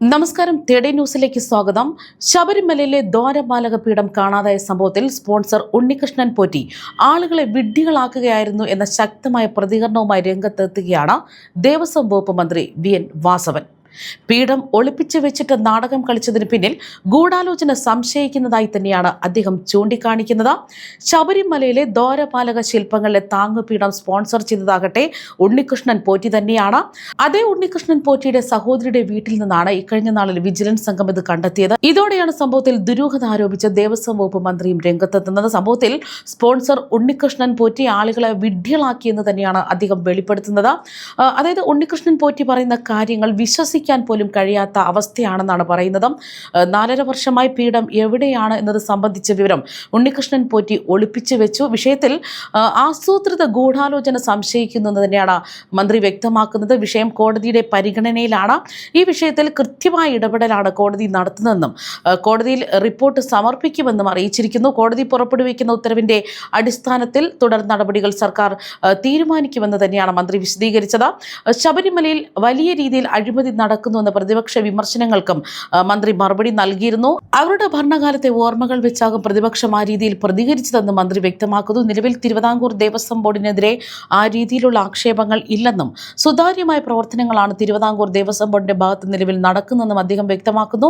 നമസ്കാരം. തേടേ ന്യൂസിലേക്ക് സ്വാഗതം. ശബരിമലയിലെ ദ്വാരപാലക പീഠം കാണാതായ സംഭവത്തിൽ സ്പോൺസർ ഉണ്ണികൃഷ്ണൻ പോറ്റി. ആളുകളെ വിഡ്ഢികളാക്കുകയായിരുന്നു എന്ന ശക്തമായ പ്രതികരണവുമായി രംഗത്തെത്തുകയാണ് ദേവസ്വം വകുപ്പ് മന്ത്രി വി എൻ വാസവൻ. പീഠം ഒളിപ്പിച്ചു വെച്ചിട്ട് നാടകം കളിച്ചതിന് പിന്നിൽ ഗൂഢാലോചന സംശയിക്കുന്നതായി തന്നെയാണ് അദ്ദേഹം ചൂണ്ടിക്കാണിക്കുന്നത്. ശബരിമലയിലെ ദ്വാരപാലക ശില്പങ്ങളിലെ താങ്ങുപീഠം സ്പോൺസർ ചെയ്തതാകട്ടെ ഉണ്ണികൃഷ്ണൻ പോറ്റി തന്നെയാണ്. അതേ ഉണ്ണികൃഷ്ണൻ പോറ്റിയുടെ സഹോദരിയുടെ വീട്ടിൽ നിന്നാണ് ഇക്കഴിഞ്ഞ നാളിൽ വിജിലൻസ് സംഘം ഇത് കണ്ടെത്തിയത്. ഇതോടെയാണ് സംഭവത്തിൽ ദുരൂഹത ആരോപിച്ച് ദേവസ്വം വകുപ്പ് മന്ത്രിയും രംഗത്തെത്തുന്നത്. സംഭവത്തിൽ സ്പോൺസർ ഉണ്ണികൃഷ്ണൻ പോറ്റി ആളുകളെ വിഡ്ഢികളാക്കിയെന്ന് തന്നെയാണ് അദ്ദേഹം വെളിപ്പെടുത്തുന്നത്. അതായത് ഉണ്ണികൃഷ്ണൻ പോറ്റി പറയുന്ന കാര്യങ്ങൾ വിശ്വസിക്കാൻ പോലും കഴിയാത്ത അവസ്ഥയാണെന്നാണ് പറയുന്നത്. നാലര വർഷമായി പീഠം എവിടെയാണ് എന്നത് സംബന്ധിച്ച വിവരം ഉണ്ണികൃഷ്ണൻ പോറ്റി ഒളിപ്പിച്ചു വെച്ചു. വിഷയത്തിൽ ആസൂത്രിത ഗൂഢാലോചന സംശയിക്കുന്നു എന്ന് തന്നെയാണ് മന്ത്രി വ്യക്തമാക്കുന്നത്. വിഷയം കോടതിയുടെ പരിഗണനയിലാണ്. ഈ വിഷയത്തിൽ കൃത്യമായ ഇടപെടലാണ് കോടതി നടത്തുന്നതെന്നും കോടതിയിൽ റിപ്പോർട്ട് സമർപ്പിക്കുമെന്നും അറിയിച്ചിരിക്കുന്നു. കോടതി പുറപ്പെടുവിക്കുന്ന ഉത്തരവിന്റെ അടിസ്ഥാനത്തിൽ തുടർ നടപടികൾ സർക്കാർ തീരുമാനിക്കുമെന്ന് തന്നെയാണ് മന്ത്രി വിശദീകരിച്ചത്. ശബരിമലയിൽ വലിയ രീതിയിൽ അഴിമതി നടക്കുന്നുവെന്ന പ്രതിപക്ഷ വിമർശനങ്ങൾക്കും മന്ത്രി മറുപടി നൽകിയിരുന്നു. അവരുടെ ഭരണകാലത്തെ ഓർമ്മകൾ വെച്ചാകും പ്രതിപക്ഷം ആ രീതിയിൽ പ്രതികരിച്ചതെന്ന് മന്ത്രി വ്യക്തമാക്കുന്നു. നിലവിൽ തിരുവിതാംകൂർ ദേവസ്വം ബോർഡിനെതിരെ ആ രീതിയിലുള്ള ആക്ഷേപങ്ങൾ ഇല്ലെന്നും സുതാര്യമായ പ്രവർത്തനങ്ങളാണ് തിരുവിതാംകൂർ ദേവസ്വം ബോർഡിന്റെ ഭാഗത്ത് നിലവിൽ നടക്കുന്നതെന്നും അദ്ദേഹം വ്യക്തമാക്കുന്നു.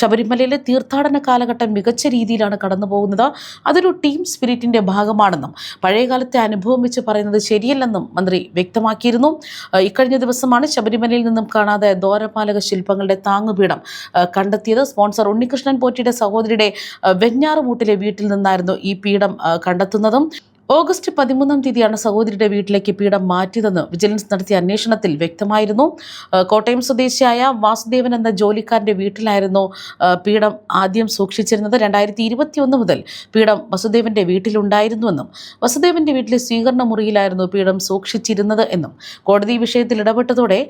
ശബരിമലയിലെ തീർത്ഥാടന കാലഘട്ടം മികച്ച രീതിയിലാണ് കടന്നു പോകുന്നത് അതൊരു ടീം സ്പിരിറ്റിന്റെ ഭാഗമാണെന്നും പഴയകാലത്തെ അനുഭവം വെച്ച് പറയുന്നത് ശരിയല്ലെന്നും മന്ത്രി വ്യക്തമാക്കിയിരുന്നു. ഇക്കഴിഞ്ഞ ദിവസമാണ് ശബരിമലയിൽ നിന്നും കാണാതെ ദ്വാരപാലക ശില്പങ്ങളുടെ താങ്ങുപീഠം കണ്ടെത്തിയത് സ്പോൺസർ ഉണ്ണികൃഷ്ണൻ പോറ്റിയുടെ സഹോദരിയുടെ വെഞ്ഞാറുമൂട്ടിലെ വീട്ടിൽ നിന്നായിരുന്നു ഈ പീഠം കണ്ടെത്തുന്നതും. ഓഗസ്റ്റ് പതിമൂന്നാം തീയതിയാണ് സഹോദരിയുടെ വീട്ടിലേക്ക് പീഡം മാറ്റിയതെന്ന് വിജിലൻസ് നടത്തിയ അന്വേഷണത്തിൽ വ്യക്തമായിരുന്നു. കോട്ടയം സ്വദേശിയായ വാസുദേവൻ എന്ന ജോലിക്കാരന്റെ വീട്ടിലായിരുന്നു പീഡം ആദ്യം സൂക്ഷിച്ചിരുന്നത്. രണ്ടായിരത്തി ഇരുപത്തിയൊന്ന് മുതൽ പീഠം വസുദേവന്റെ വീട്ടിലുണ്ടായിരുന്നുവെന്നും വസുദേവന്റെ വീട്ടിലെ സ്വീകരണ മുറിയിലായിരുന്നു പീഠം സൂക്ഷിച്ചിരുന്നത് എന്നും കോടതി വിഷയത്തിൽ ഇടപെട്ടതോടെ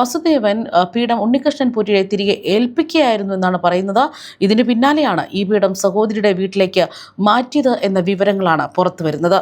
വസുദേവൻ പീഡം ഉണ്ണികൃഷ്ണൻ പൂറ്റിയെ തിരികെ ഏൽപ്പിക്കുകയായിരുന്നു എന്നാണ് പറയുന്നത്. ഇതിന് പിന്നാലെയാണ് ഈ പീഠം സഹോദരിയുടെ വീട്ടിലേക്ക് മാറ്റിയത് എന്ന വിവരങ്ങളാണ് പുറത്തു വരുന്നത്